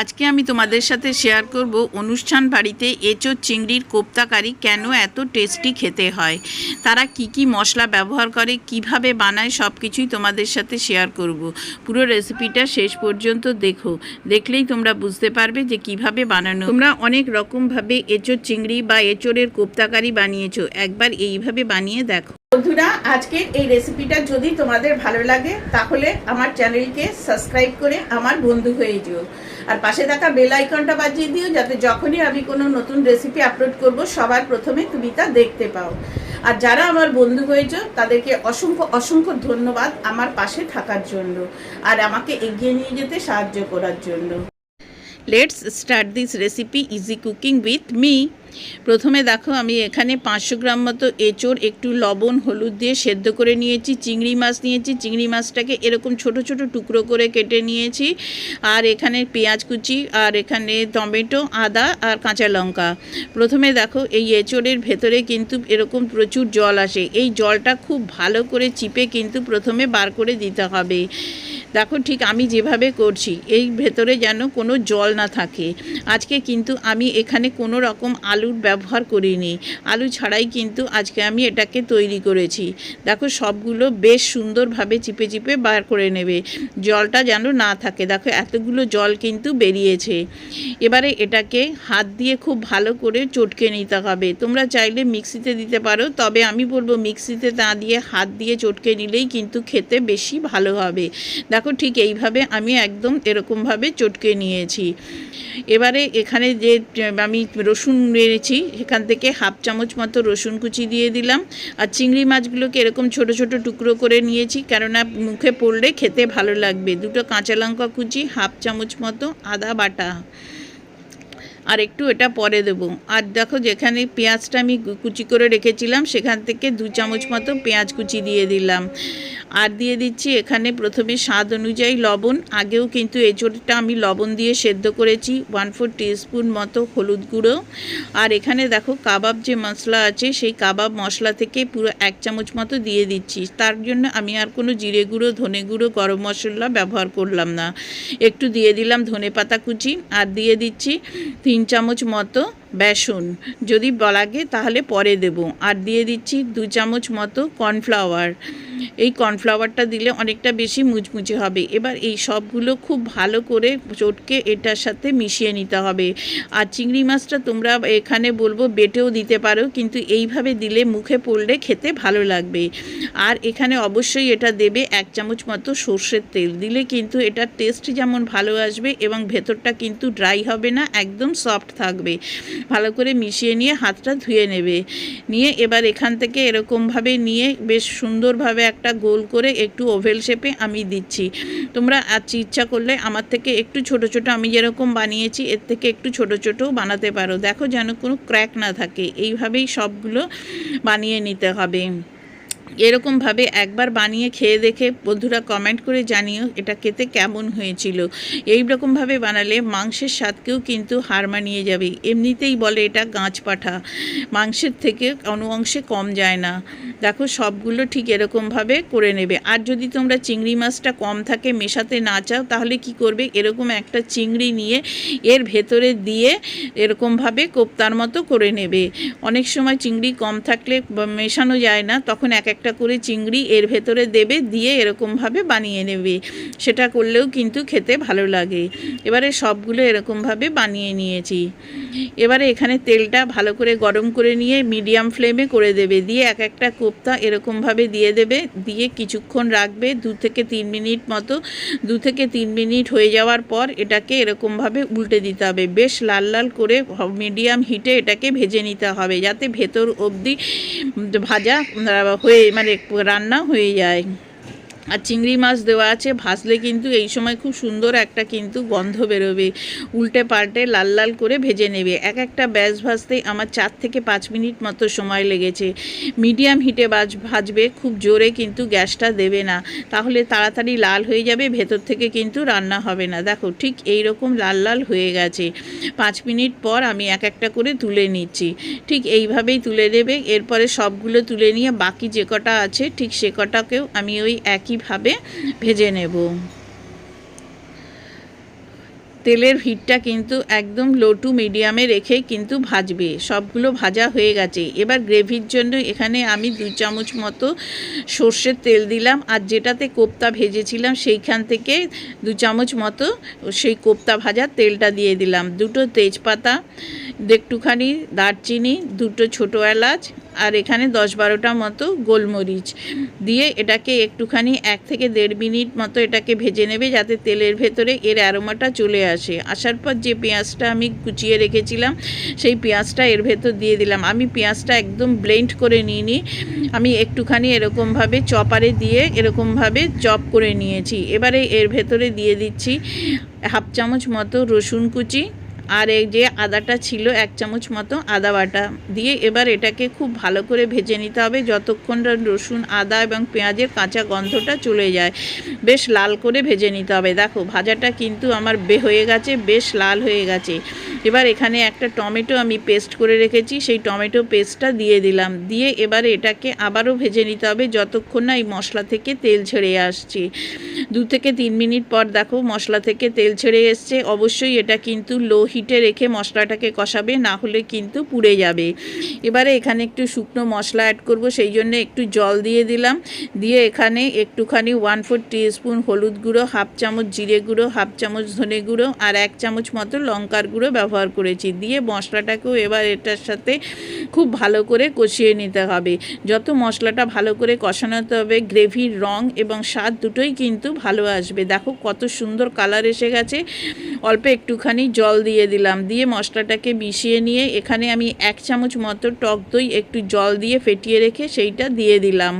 আজকে আমি তোমাদের সাথে শেয়ার করব অনুষ্ঠান বাড়িতে এঁচোর চিংড়ির কোপ্তাকারি কেন এত টেস্টি খেতে হয়? তারা কি কি মশলা ব্যবহার করে, কীভাবে বানায় সব কিছুই তোমাদের সাথে শেয়ার করব। পুরো রেসিপিটা শেষ পর্যন্ত দেখো। দেখলেই তোমরা বুঝতে পারবে যে কীভাবে বানানো। তোমরা অনেক রকমভাবে এঁচোর চিংড়ি বা এঁচোরের কোপ্তাকারি বানিয়েছো। একবার এইভাবে বানিয়ে দেখো। বন্ধুরা আজকের এই রেসিপিটা যদি তোমাদের ভালো লাগে, তাহলে আমার চ্যানেলকে সাবস্ক্রাইব করে আমার বন্ধু হয়ে যেও। আর পাশে থাকা বেল আইকনটা বাজিয়ে দিও, যাতে যখনই আমি কোনো নতুন রেসিপি আপলোড করব, সবার প্রথমে তুমি তা দেখতে পাও। আর যারা আমার বন্ধু হয়েছ তাদেরকে অসংখ্য অসংখ্য ধন্যবাদ আমার পাশে থাকার জন্য, আর আমাকে এগিয়ে নিয়ে যেতে সাহায্য করার জন্য। Let's start this recipe easy cooking with me প্রথমে দেখো, আমি এখানে পাঁচশো গ্রাম মতো এঁচোড়, একটু লবণ, হলুদ দিয়ে সেদ্ধ করে নিয়েছি, চিংড়ি মাছ নিয়েছি, চিংড়ি মাছটাকে এরকম ছোট ছোট টুকরো করে কেটে নিয়েছি, আর এখানে পেঁয়াজ কুচি, আর এখানে টমেটো, আদা, আর কাঁচা লঙ্কা। প্রথমে দেখো, এই এঁচোড়ের ভেতরে কিন্তু এরকম প্রচুর জল আসে, এই জলটা খুব ভালো করে চিপে কিন্তু প্রথমে বার করে দিতে হবে। দেখো, ঠিক আমি যেভাবে করছি, এই ভেতরে যেন কোনো জল না থাকে। আজকে কিন্তু আমি এখানে কোনো রকম আলুর ব্যবহার করিনি। আলু ছাড়াই কিন্তু আজকে আমি এটাকে তৈরি করেছি। দেখো সবগুলো বেশ সুন্দরভাবে চিপে চিপে বার করে নেবে। জলটা যেন না থাকে। দেখো এতগুলো জল কিন্তু বেরিয়েছে। এবারে এটাকে হাত দিয়ে খুব ভালো করে চটকে নিতে হবে। তোমরা চাইলে মিক্সিতে দিতে পারো। তবে আমি বলব মিক্সিতে না দিয়ে হাত দিয়ে চটকে নিলেই কিন্তু খেতে বেশি ভালো হবে। দেখো ঠিক এইভাবে আমি একদম এরকমভাবে চটকে নিয়েছি। এবারে এখানে যে আমি রসুন মেরেছি এখান থেকে হাফ চামচ মতো রসুন কুচি দিয়ে দিলাম। আর চিংড়ি মাছগুলোকে এরকম ছোট ছোট টুকরো করে নিয়েছি, কেননা মুখে পড়লে খেতে ভালো লাগবে। দুটো কাঁচা লঙ্কা কুচি, হাফ চামচ মতো আদা বাটা। আর একটু এটা পরে দেবো। আর দেখো যেখানে পেঁয়াজটা আমি কুচি করে রেখেছিলাম, সেখান থেকে দু চামচ মতো পেঁয়াজ কুচি দিয়ে দিলাম। আর দিয়ে দিচ্ছি এখানে প্রথমে স্বাদ অনুযায়ী লবণ। আগেও কিন্তু এঁচোড়টা আমি লবণ দিয়ে সেদ্ধ করেছি ওয়ান ফোর টিস্পুন মতো হলুদ গুঁড়ো। আর এখানে দেখো কাবাব যে মশলা আছে, সেই কাবাব মশলা থেকে পুরো এক চামচ মতো দিয়ে দিচ্ছি। তার জন্য আমি আর কোনো জিরে গুঁড়ো, ধনে গুঁড়ো, গরম মশলা ব্যবহার করলাম না। একটু দিয়ে দিলাম ধনে পাতা কুচি। আর দিয়ে দিচ্ছি তিন চামচ মতো বেসন। যদি লাগে তাহলে পরে দেব। আর দিয়ে দিচ্ছি দু চামচ মতো কর্নফ্লাওয়ার। এই কর্নফ্লাওয়ারটা দিলে অনেকটা বেশি মুচমুচে হবে। এবার এই সবগুলো খুব ভালো করে চটকে এটার সাথে মিশিয়ে নিতে হবে। আর চিংড়ি মাছটা তোমরা এখানে বলব বেটেও দিতে পারো, কিন্তু এইভাবে দিলে মুখে পড়লে খেতে ভালো লাগবে। আর এখানে অবশ্যই এটা দেবে এক চামচ মতো সর্ষের তেল। দিলে কিন্তু এটার টেস্ট যেমন ভালো আসবে এবং ভেতরটা কিন্তু ড্রাই হবে না, একদম সফট থাকবে। ভালো করে মিশিয়ে নিয়ে হাতটা ধুয়ে নেবে। নিয়ে এবার এখান থেকে এরকমভাবে নিয়ে বেশ সুন্দরভাবে একটা গোল করে একটু ওভেল শেপে আমি দিচ্ছি। তোমরা আজ ইচ্ছা করলে আমার থেকে একটু ছোট ছোট আমি যেরকম বানিয়েছি, এর থেকে একটু ছোট ছোটও বানাতে পারো। দেখো যেন কোনো ক্র্যাক না থাকে। এইভাবেই সবগুলো বানিয়ে নিতে হবে। এরকমভাবে একবার বানিয়ে খেয়ে দেখে বন্ধুরা কমেন্ট করে জানিও এটা খেতে কেমন হয়েছিল। এই রকমভাবে বানালে মাংসের স্বাদকেও কিন্তু হার মানিয়ে যাবে। এমনিতেই বলে এটা গাছ পাঠা। মাংসের থেকে কোনো অংশে কম যায় না। দেখো সবগুলো ঠিক এরকমভাবে করে নেবে। আর যদি তোমরা চিংড়ি মাছটা কম থাকে মেশাতে না চাও, তাহলে কি করবে? এরকম একটা চিংড়ি নিয়ে এর ভেতরে দিয়ে এরকমভাবে কোপ্তার মতো করে নেবে। অনেক সময় চিংড়ি কম থাকলে মেশানো যায় না, তখন এক এক একটা করে চিংড়ি এর ভেতরে দেবে, দিয়ে এরকমভাবে বানিয়ে নেবে। সেটা করলেও কিন্তু খেতে ভালো লাগে। এবারে সবগুলো এরকমভাবে বানিয়ে নিয়েছি। এবারে এখানে তেলটা ভালো করে গরম করে নিয়ে মিডিয়াম ফ্লেমে করে দেবে। দিয়ে এক একটা কোপ্তা এরকমভাবে দিয়ে দেবে। দিয়ে কিছুক্ষণ রাখবে, দু থেকে তিন মিনিট মতো। দু থেকে তিন মিনিট হয়ে যাওয়ার পর এটাকে এরকমভাবে উল্টে দিতে হবে। বেশ লাল লাল করে মিডিয়াম হিটে এটাকে ভেজে নিতে হবে। যাতে ভেতর অবধি ভাজা হয়ে মানে রান্না হয়ে যায়। আর চিংড়ি মাছ দেওয়া আছে, ভাজলে কিন্তু এই সময় খুব সুন্দর একটা কিন্তু গন্ধ বেরোবে। উল্টে পাল্টে লাল লাল করে ভেজে নেবে। এক একটা ব্যাস ভাজতে আমার চার থেকে পাঁচ মিনিট মতো সময় লেগেছে। মিডিয়াম হিটে বাজ ভাজবে, খুব জোরে কিন্তু গ্যাসটা দেবে না। তাহলে তাড়াতাড়ি লাল হয়ে যাবে, ভেতর থেকে কিন্তু রান্না হবে না। দেখো, ঠিক এই রকম লাল লাল হয়ে গেছে। পাঁচ মিনিট পর আমি এক একটা করে তুলে নিচ্ছি। ঠিক এইভাবেই তুলে দেবে এরপরে সবগুলো তুলে নিয়ে বাকি যে কটা আছে, ঠিক সে কটাকেও আমি ওই একই একইভাবে ভেজে নেব। তেলের হিটটা কিন্তু একদম লো টু মিডিয়ামে রেখে কিন্তু ভাজবে। সবগুলো ভাজা হয়ে গেছে। এবার গ্রেভির জন্য এখানে আমি দুই চামচ মতো সর্ষের তেল দিলাম। আর যেটাতে কোপ্তা ভেজেছিলাম সেইখান থেকে দু চামচ মতো সেই কোপ্তা ভাজা তেলটা দিয়ে দিলাম। দুটো তেজপাতা একটুখানি দারচিনি, দুটো ছোটো এলাচ, আর এখানে দশ বারোটা মতো গোলমরিচ দিয়ে এটাকে একটুখানি এক থেকে দেড় মিনিট মতো এটাকে ভেজে নেবে যাতে তেলের ভেতরে এর অ্যারোমাটা চলে আসে। আসার পর যে পেঁয়াজটা আমি কুচিয়ে রেখেছিলাম, সেই পেঁয়াজটা এর ভেতর দিয়ে দিলাম। আমি পেঁয়াজটা একদম ব্লেন্ড করে নিইনি। আমি একটুখানি এরকমভাবে চপারে দিয়ে এরকমভাবে চপ করে নিয়েছি। এবারে এর ভেতরে দিয়ে দিচ্ছি হাফ চামচ মতো রসুন কুচি আর এই যে আদাটা ছিল এক চামচ মতো আদা বাটা দিয়ে এবার এটাকে খুব ভালো করে ভেজে নিতে হবে যতক্ষণ রসুন, আদা এবং পেঁয়াজের কাঁচা গন্ধটা চলে যায়। বেশ লাল করে ভেজে নিতে হবে। দেখো, ভাজাটা কিন্তু আমার বে হয়ে গেছে, বেশ লাল হয়ে গেছে। এবার এখানে একটা টমেটো আমি পেস্ট করে রেখেছি, সেই টমেটো পেস্টটা দিয়ে দিলাম। দিয়ে এবার এটাকে আবারও ভেজে নিতে হবে যতক্ষণ না এই মশলা থেকে তেল ছেড়ে আসছে। দু থেকে তিন মিনিট পর দেখো মশলা থেকে তেল ছেড়ে এসছে। অবশ্যই এটা কিন্তু লো হিটে রেখে মশলাটাকে কষাবে, না হলে কিন্তু পুড়ে যাবে। এবারে এখানে একটু শুকনো মশলা অ্যাড করব, সেই জন্য একটু জল দিয়ে দিলাম। দিয়ে এখানে একটুখানি ওয়ান ফোর স্পুন হলুদ গুঁড়ো হাফ চামচ জিরে গুঁড়ো হাফ চামচ ধনে গুঁড়ো আর এক চামচ মতো লঙ্কার গুঁড়ো ব্যবহার করেছি। দিয়ে মশলাটাকেও এবার এটার সাথে খুব ভালো করে কষিয়ে নিতে হবে। যত মশলাটা ভালো করে কষানোতে হবে, গ্রেভির রং এবং স্বাদ দুটোই কিন্তু ভালো আসবে। দেখো কত সুন্দর কালার এসে গেছে। অল্প একটুখানি জল দিয়ে দিলাম। দিয়ে মশলাটাকে মিশিয়ে নিয়ে এখানে আমি এক চামচ মতো টক দই একটু জল দিয়ে ফেটিয়ে রেখে সেইটা দিয়ে দিলাম।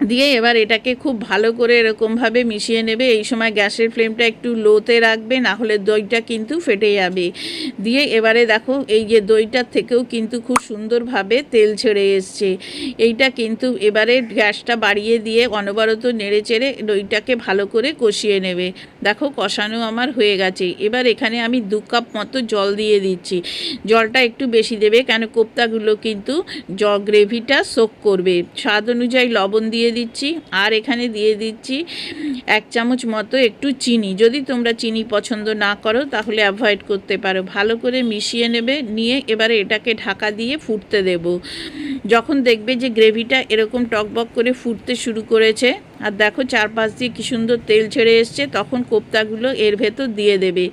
দিয়ে এবার এটাকে খুব ভালো করে এরকমভাবে মিশিয়ে নেবে। এই সময় গ্যাসের ফ্লেমটা একটু লোতে রাখবে, না হলে দইটা কিন্তু ফেটে যাবে। দিয়ে এবারে দেখো, এই যে দইটার থেকেও কিন্তু খুব সুন্দরভাবে তেল ছেড়ে এসছে। এইটা কিন্তু এবারে গ্যাসটা বাড়িয়ে দিয়ে অনবরত নেড়ে চেড়ে দইটাকে ভালো করে কষিয়ে নেবে। দেখো, কষানো আমার হয়ে গেছে। এবার এখানে আমি দু কাপ মতো জল দিয়ে দিচ্ছি। জলটা একটু বেশি দেবে কেন, কোপ্তাগুলো কিন্তু জ, গ্রেভিটা সোক করবে। স্বাদ অনুযায়ী লবণ দিয়ে দিচ্ছি। আর এখানে দিয়ে দিচ্ছি এক চামচ মতো একটু চিনি। যদি তোমরা চিনি পছন্দ না করো, তাহলে অ্যাভয়েড করতে পারো। ভালো করে মিশিয়ে নেবে, নিয়ে এবারে এটাকে ঢাকা দিয়ে ফুটতে দেব। যখন দেখবে যে গ্রেভিটা এরকম টকবক করে ফুটতে শুরু করেছে আর দেখো চারপাশ দিয়ে কী সুন্দর তেল ছেড়ে এসছে, তখন কোপ্তাগুলো এর ভেতর দিয়ে দেবে।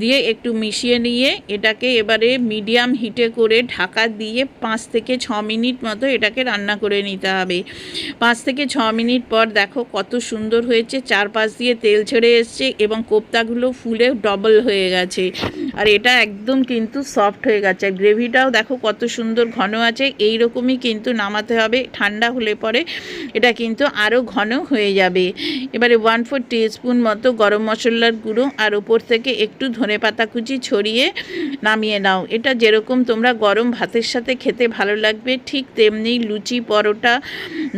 দিয়ে একটু মিশিয়ে নিয়ে এটাকে এবারে মিডিয়াম হিটে করে ঢাকা দিয়ে পাঁচ থেকে ছ মিনিট মতো এটাকে রান্না করে নিতে হবে। পাঁচ থেকে ছ মিনিট পর দেখো কত সুন্দর হয়েছে, চারপাশ দিয়ে তেল ছেড়ে এসছে এবং কোপ্তাগুলো ফুলে ডবল হয়ে গেছে। আর এটা একদম কিন্তু সফট হয়ে গেছে, আর গ্রেভিটাও দেখো কত সুন্দর ঘন আছে এই রকমই কিন্তু নামাতে হবে, ঠান্ডা হলে পরে এটা কিন্তু আরও ঘন হয়ে যাবে। এবারে ওয়ান ফোর স্পুন মতো গরম মশলার গুঁড়ো আর ওপর থেকে একটু ধনে পাতা কুচি ছড়িয়ে নামিয়ে নাও। এটা যেরকম তোমরা গরম ভাতের সাথে খেতে ভালো লাগবে, ঠিক তেমনি লুচি, পরোটা,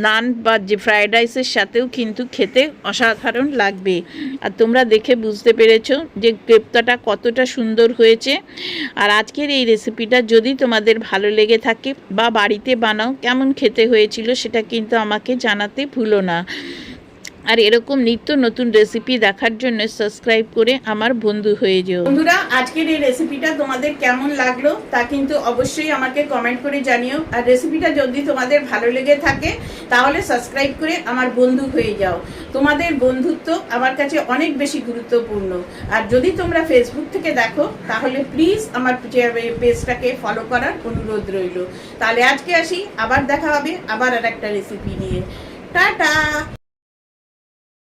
নান বা যে ফ্রায়েড রাইসের সাথেও কিন্তু খেতে অসাধারণ লাগবে। আর তোমরা দেখে বুঝতে পেরেছ যে গ্রেপ্তাটা কতটা সুন্দর হয়েছে। আর আজকের এই রেসিপিটা যদি তোমাদের ভালো লেগে থাকে বা বাড়িতে বানাও, কেমন খেতে হয়েছিল সেটা কিন্তু আমাকে জানাতে ভুলো না। আর এরকম নিত্য নতুন রেসিপি দেখার জন্য সাবস্ক্রাইব করে আমার বন্ধু হয়ে যেও। বন্ধুরা, আজকের এই রেসিপিটা তোমাদের কেমন লাগল তা কিন্তু অবশ্যই আমাকে কমেন্ট করে জানিও। আর রেসিপিটা যদি তোমাদের ভালো লেগে থাকে, তাহলে সাবস্ক্রাইব করে আমার বন্ধু হয়ে যাও। তোমাদের বন্ধুত্ব আমার কাছে অনেক বেশি গুরুত্বপূর্ণ। আর যদি তোমরা ফেসবুক থেকে দেখো, তাহলে প্লিজ আমার পেজটাকে ফলো করার অনুরোধ রইল। তাহলে আজকে আসি, আবার দেখা হবে, আবার আর একটা রেসিপি নিয়ে। টাটা!